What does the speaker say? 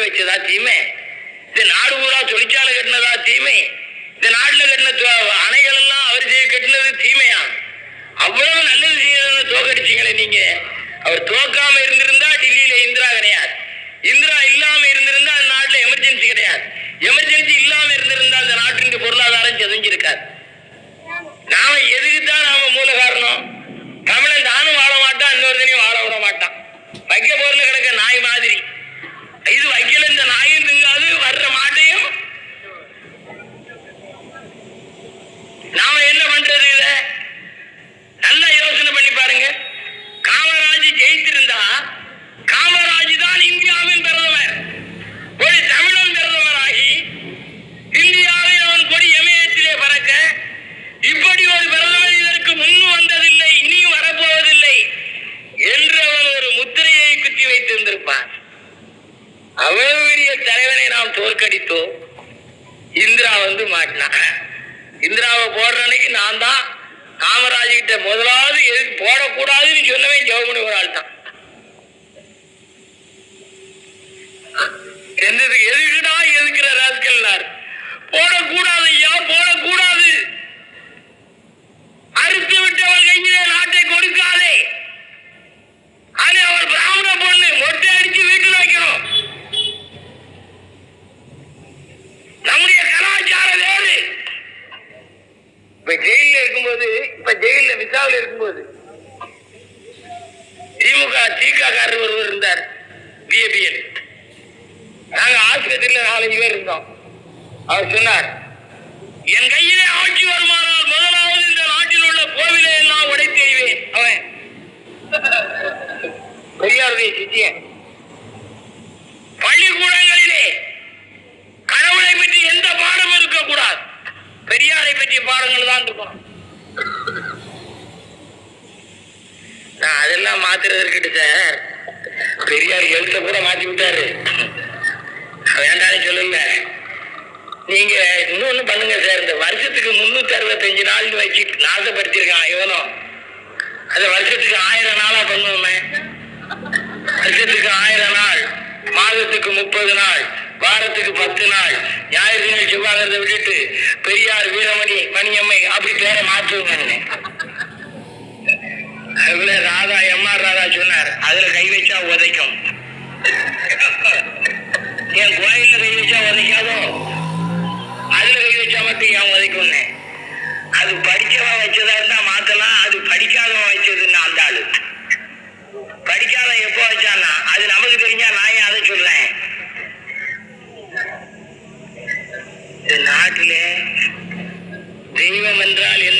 வச்சதா தீமை? இந்த நாடு பூரா தொழிற்சாலை கட்டினதா தீமை? இந்த நாட்டுல கட்டின அணைகள் எல்லாம் அவர் செய்ய கட்டினது தீமையா? அவ்வளவு நல்லது செய்யறத தோக்கடிச்சீங்களே நீங்க. அவர் தோக்காம இருந்திருந்தா டெல்லியில இந்திரா கிடையாது. இந்திரா இல்லாம இருந்திருந்தா அந்த நாட்டுல எமர்ஜென்சி கிடையாது. எமர்ஜென்சி இல்லாம இருந்திருந்தா அந்த நாட்டின் பொருளாதாரம் செதஞ்சிருக்காது இருப்பார் அவ்வளவு பெரிய தலைவனை நாம் தோற்கடித்தோம். இந்திரா வந்து மாட்டினா இந்திராவை போடுற அன்னைக்கு நான் தான் காமராஜ் கிட்ட முதலாவது எதுக்கு போடக்கூடாதுன்னு சொன்னவன் ஜெவமணி ஒரு ஆள் தான் என்னது ஜெயில இருக்கும்போது திமுக திக காரர் ஒருவர் இருந்தார் பிஏபிஎல் நாங்க ஆஸ்பத்திரியில் நாலஞ்சு பேர் இருந்தோம். அவர் சொன்னார் என் கையிலே ஆட்சி வருமானால் முதலாவது இந்த நாட்டில் உள்ள கோவிலை எல்லாம் உடைத்து எறிவேன். அவன் பெரியாருடைய சித்தியன். பள்ளிக்கூடங்களிலே கடவுளை பற்றி எந்த பாடமும் இருக்கக்கூடாது. பெரியாரை பற்றிய பாடங்கள் தான் இருக்கணும் எல்லாம் மாத்துறது இருக்கட்டு சார். பெரியார் எழுத்த கூட மாத்தி விட்டாரு. வேண்டாம்னு சொல்லல. நீங்க இன்னொன்னு பண்ணுங்க சார். இந்த வருஷத்துக்கு முன்னூத்தி அறுபத்தஞ்சு நாள் வச்சு நாசப்படுத்திருக்கான் இவனும். அந்த வருஷத்துக்கு ஆயிரம் நாளா பண்ணுவோமே. வருஷத்துக்கு ஆயிரம் நாள் மாதத்துக்கு முப்பது நாள் வாரத்துக்கு பத்து நாள் ஞாயிறு திங்கள் விட்டுட்டு பெரியார் வீரமணி மணியம்மை அப்படி பேரை மாற்றுவோங்க அதுல ராதா ராதா சொன்னார். அதுல கை வச்சா உதைக்கும். என் கோயில்ல கை வச்சா உதைக்காதோ? அதுல கை வச்சா மட்டும் ஏன் உதைக்கும்னு? அது படிச்சவன் வச்சதா இருந்தா மாத்தலாம் அது படிக்காதவன் வச்சதுன்னு அந்த ஆளு படிக்காத எப்போ வச்சானா அது நமக்கு தெரிஞ்சா நான் ஏன் அதை சொல்றேன்? இந்த நாட்டிலே தெய்வம் என்றால் என்ன?